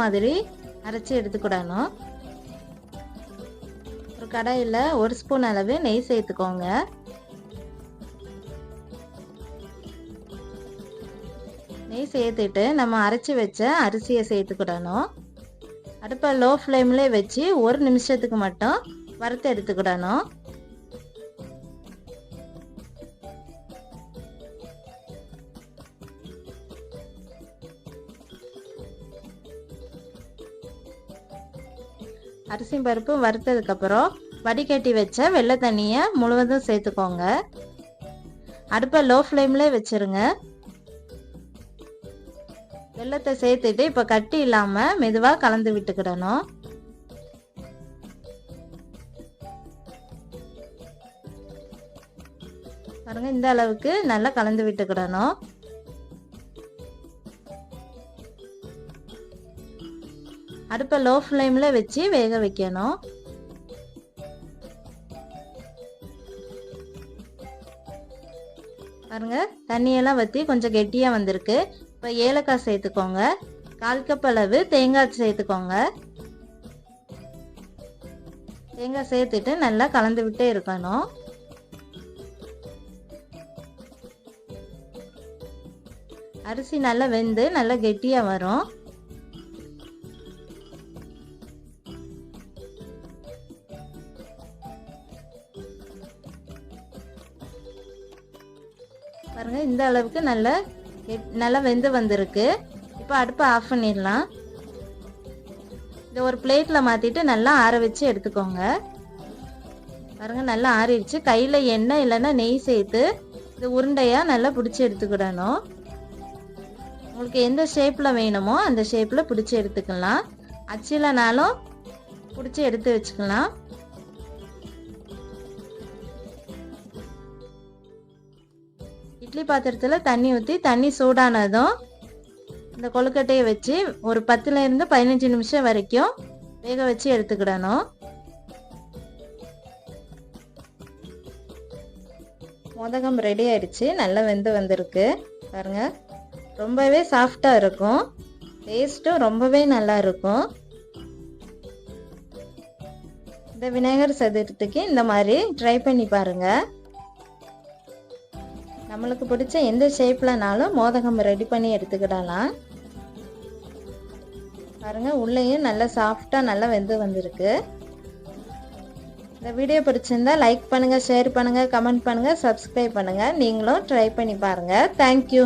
மாதிரி அரைச்சி எடுத்துக்கிடணும். ஒரு கடாயில் ஒரு ஸ்பூன் அளவு நெய் சேர்த்துக்கோங்க. நெய் சேர்த்துட்டு நம்ம அரைச்சி வச்ச அரிசியை சேர்த்துக்கிடணும். அடுப்பை லோ ஃப்ளேம்லேயே வச்சு ஒரு நிமிஷத்துக்கு மட்டும் வறுத்து எடுத்துக்கிடணும். அரிசி பருப்பு வறுத்ததுக்கப்புறம் வடிகட்டி வச்ச வெள்ளை தண்ணியை முழுவதும் சேர்த்துக்கோங்க. அடுப்பை லோ ஃப்ளேம்லேயே வச்சுருங்க. வெள்ளத்தை சேர்த்துட்டு இப்போ கட்டி இல்லாமல் மெதுவாக கலந்து விட்டுக்கிடணும். பாருங்கள் இந்த அளவுக்கு நல்லா கலந்து விட்டுக்கிடணும். அடுப்பை லோ ஃப்ளேமில் வச்சு வேக வைக்கணும். பாருங்க தண்ணியெல்லாம் வற்றி கொஞ்சம் கெட்டியாக வந்திருக்கு. இப்போ ஏலக்காய் சேர்த்துக்கோங்க. கால் கப் அளவு தேங்காய் சேர்த்துக்கோங்க. தேங்காய் சேர்த்துட்டு நல்லா கலந்து விட்டே இருக்கணும். அரிசி நல்லா வெந்து நல்லா கெட்டியாக வரும். பாருங்கள் இந்த அளவுக்கு நல்லா நல்லா வெந்து வந்திருக்கு. இப்போ அடுப்பை ஆஃப் பண்ணிடலாம். இதை ஒரு பிளேட்டில் மாற்றிட்டு நல்லா ஆற வச்சு எடுத்துக்கோங்க. பாருங்கள் நல்லா ஆறிடுச்சு. கையில் எண்ணெய் இல்லைன்னா நெய் சேர்த்து இது உருண்டையாக நல்லா பிடிச்சி எடுத்துக்கிடணும். உங்களுக்கு எந்த ஷேப்பில் வேணுமோ அந்த ஷேப்பில் பிடிச்சி எடுத்துக்கலாம். அச்சிலனாலும் பிடிச்சி எடுத்து வச்சுக்கலாம். இட்லி பாத்திரத்தில் தண்ணி ஊற்றி தண்ணி சூடானதும் இந்த கொழுக்கட்டையை வச்சு ஒரு பத்துலேருந்து பதினஞ்சு நிமிஷம் வரைக்கும் வேக வச்சு எடுத்துக்கிடணும். மோதகம் ரெடி ஆயிடுச்சு. நல்லா வெந்து வந்திருக்கு. பாருங்கள் ரொம்பவே சாஃப்டாக இருக்கும். டேஸ்ட்டும் ரொம்பவே நல்லா இருக்கும். இந்த விநாயகர் சதுர்த்திக்கு இந்த மாதிரி ட்ரை பண்ணி பாருங்கள் நம்மளுக்கு பிடிச்ச எந்த ஷேப்லனாலும் மோதகம் ரெடி பண்ணி எடுத்துக்கிடலாம். பாருங்க உள்ளேயும் நல்லா சாஃப்டாக நல்லா வெந்து வந்திருக்கு. இந்த வீடியோ பிடிச்சிருந்தா லைக் பண்ணுங்கள் ஷேர் பண்ணுங்கள் கமெண்ட் பண்ணுங்கள் சப்ஸ்கிரைப் பண்ணுங்கள் நீங்களும் ட்ரை பண்ணி பாருங்கள் தேங்க்யூ